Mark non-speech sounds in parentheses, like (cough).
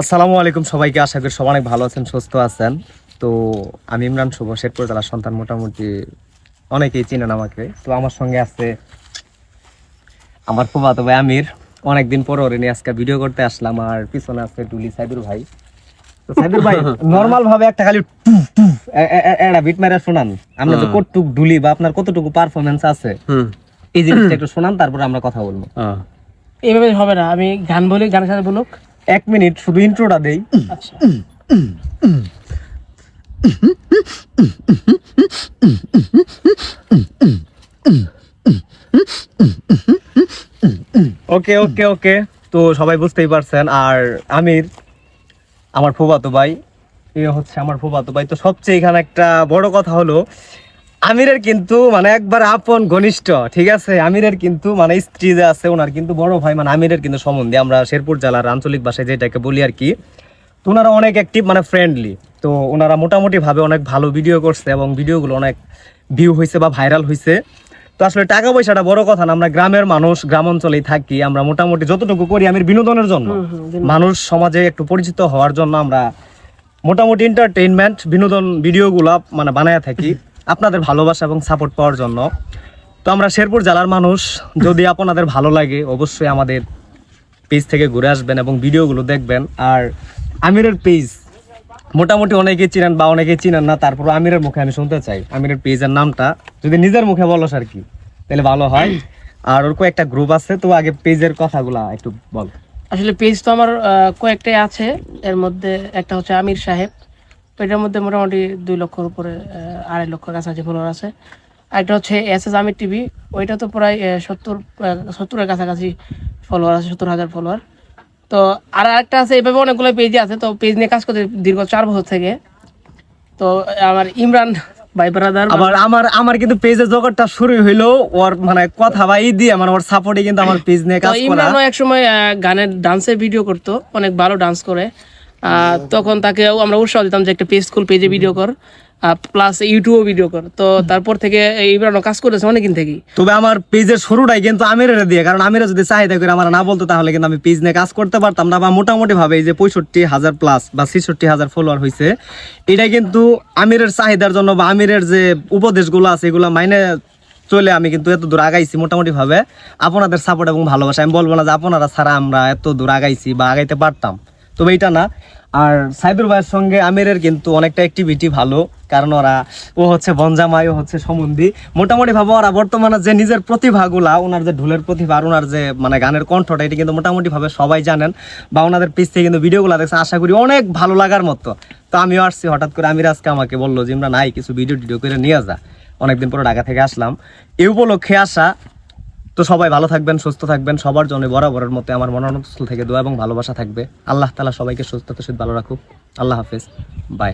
আসসালামু আলাইকুম সবাইকে আশা করি সবাই অনেক ভালো আছেন সুস্থ আছেন। তো আমি ইমরান শুভ শেরপুর জেলার সন্তান মোটামুটি অনেকেই চিনেন আমাকে। তো আমার সঙ্গে আছে আমার ফুফাতো ভাই আমির। অনেকদিন পর ওরে নিয়ে আজকে ভিডিও করতে আসলাম আর পিছনে আছে টুলি সাইদুর ভাই। তো সাইদুর ভাই (laughs) নর্মাল ভাবে একটা খালি একটা বিট মেরে শোনান। আমরা যে কতটুক ডুলি বা আপনার কতটুকু পারফরমেন্স আছে এই জিনিসটা একটু শোনান তারপর আমরা কথা বলব। এইভাবে হবে না আমি গান বলি গানের সাথে বলুক। এক মিনিট শুধু ইন্ট্রোটা দেই। ওকে ওকে ওকে তো সবাই বুঝতেই পারছেন আর আমির আমার ফুফাতো ভাই এ হচ্ছে আমার ফুফাতো ভাই। তো সবচেয়ে এখানে একটা বড় কথা হলো আমিরের কিন্তু মানে একবার আপন ঘনিষ্ঠ ঠিক আছে? আমিরের কিন্তু মানে স্ত্রী যে আছে ওনার কিন্তু বড় ভাই মানে আমিরের কিন্তু সম্বন্ধে আমরা শেরপুর জেলার আঞ্চলিক ভাষায় যেটাকে বলি আর কি তো ওনারা অনেক অ্যাক্টিভ মানে ফ্রেন্ডলি তো ওনারা মোটামুটি ভাবে অনেক ভালো ভিডিও করছে এবং ভিডিওগুলো অনেক ভিউ হয়েছে বা ভাইরাল হয়েছে তো আসলে টাকা পয়সাটা বড় কথা না আমরা গ্রামের মানুষ গ্রাম অঞ্চলেই থাকি আমরা মোটামুটি যতটুকু করি আমির বিনোদনের জন্য। মানুষ সমাজে একটু পরিচিত হওয়ার জন্য আমরা মোটামুটি এন্টারটেইনমেন্ট বিনোদন ভিডিওগুলো মানে বানায় থাকি। আপনাদের ভালোবাসা এবং সাপোর্ট পাওয়ার জন্য। তো আমরা শেরপুর জেলার মানুষ, যদি আপনাদের ভালো লাগে, অবশ্যই আমাদের পেজ থেকে ঘুরে আসবেন এবং ভিডিওগুলো দেখবেন। আর আমিরের পেজ মোটামুটি অনেকেই চিনেন বা অনেকেই চিনেন না তারপর আমিরের মুখে আমি শুনতে চাই। আমিরের পেজের নামটা, যদি নিজের মুখে বলো আর কি, তাহলে ভালো হয়। আর ওর কয়েকটা গ্রুপ আছে, তো আগে পেজের কথাগুলা একটু বল। আসলে পেজ তো আমার কয়েকটাই আছে। এর মধ্যে একটা হচ্ছে আমির সাহেব। ওইটার মধ্যে মোটামুটি দুই লক্ষর উপরে আড়াই লক্ষর কাছাকাছি ফলোয়ার আছে। একটা হচ্ছে এস এস আমির টিভি ওইটা তো প্রায় সত্তর সত্তরের কাছাকাছি ফলোয়ার আছে, সত্তর হাজার ফলোয়ার তো আর একটা আছে, এভাবে অনেকগুলো পেজই আছে। তো পেজ নিয়ে কাজ করতে দীর্ঘ চার বছর থেকে। তো আমার ইমরান ভাই ব্রাদার আবার আমার আমার কিন্তু পেজের জগৎটা শুরু হইল ওর মানে কথা ভাই দিয়ে মানে ওর সাপোর্টে কিন্তু আমার পেজ নিয়ে কাজ করা। ইমরানও এক সময় গানের ডান্সের ভিডিও করতো অনেক ভালো ডান্স করে। আহ, তখন তাকে আমরা উৎসাহ দিতাম যে একটা পেজ স্কুল পেজে ভিডিও কর। প্লাস ইউটিউবে ভিডিও কর। তো তারপর থেকে ইমরানও কাজ করেছে অনেকদিন থেকেই। তবে আমার পেজের শুরুটাই কিন্তু আমিরের দিয়ে কারণ আমিরা যদি চাহিদা করে আমার না বলতো তাহলে কিন্তু আমি পেজ নিয়ে কাজ করতে পারতাম না বা মোটামুটি ভাবে এই যে পঁয়ষট্টি হাজার প্লাস বা ছেষট্টি হাজার ফলোয়ার হয়েছে এটা কিন্তু আমিরের চাহিদার জন্য বা আমিরের যে উপদেশগুলো আছে এগুলো মাইনে চলে আমি কিন্তু এত দূর আগাইছি মোটামুটি ভাবে আপনাদের সাপোর্ট এবং ভালোবাসা আমি বলব না যে আপনারা ছাড়া আমরা এত দূর আগাইছি বা আগাইতে পারতাম। তবে এটা না আর সাইদুর ভাইয়ের সঙ্গে আমিরের কিন্তু অনেকটা অ্যাক্টিভিটি ভালো, কারণ ওরা, ও হচ্ছে বনজামাই, ও হচ্ছে সমন্ধি মোটামুটি ভাবে, ওরা বর্তমানে যে নিজের প্রতিভাগুলা, ওনার যে ঢোলের প্রতিভা আর ওনার যে মানে গানের কণ্ঠটা, এটা কিন্তু মোটামুটি ভাবে সবাই জানেন। বা ওনাদের পিছ থেকে কিন্তু ভিডিওগুলো দেখছে আশা করি অনেক ভালো লাগার মতো। তো আমিও আসছি, হঠাৎ করে আমির আজকে আমাকে বলল যে আমরা নাই কিছু ভিডিও টিডিও করে নিয়ে যা। অনেকদিন পরে ঢাকা থেকে আসলাম। এই উপলক্ষে আসা তো সবাই ভালো থাকবেন, সুস্থ থাকবেন, সবার জন্য বরাবরের মতো আমার মনোনস্থল থেকে দোয়া এবং ভালোবাসা থাকবে। আল্লাহ তালা সবাইকে সুস্থ সুস্থ ভালো রাখুক। আল্লাহ হাফেজ। বাই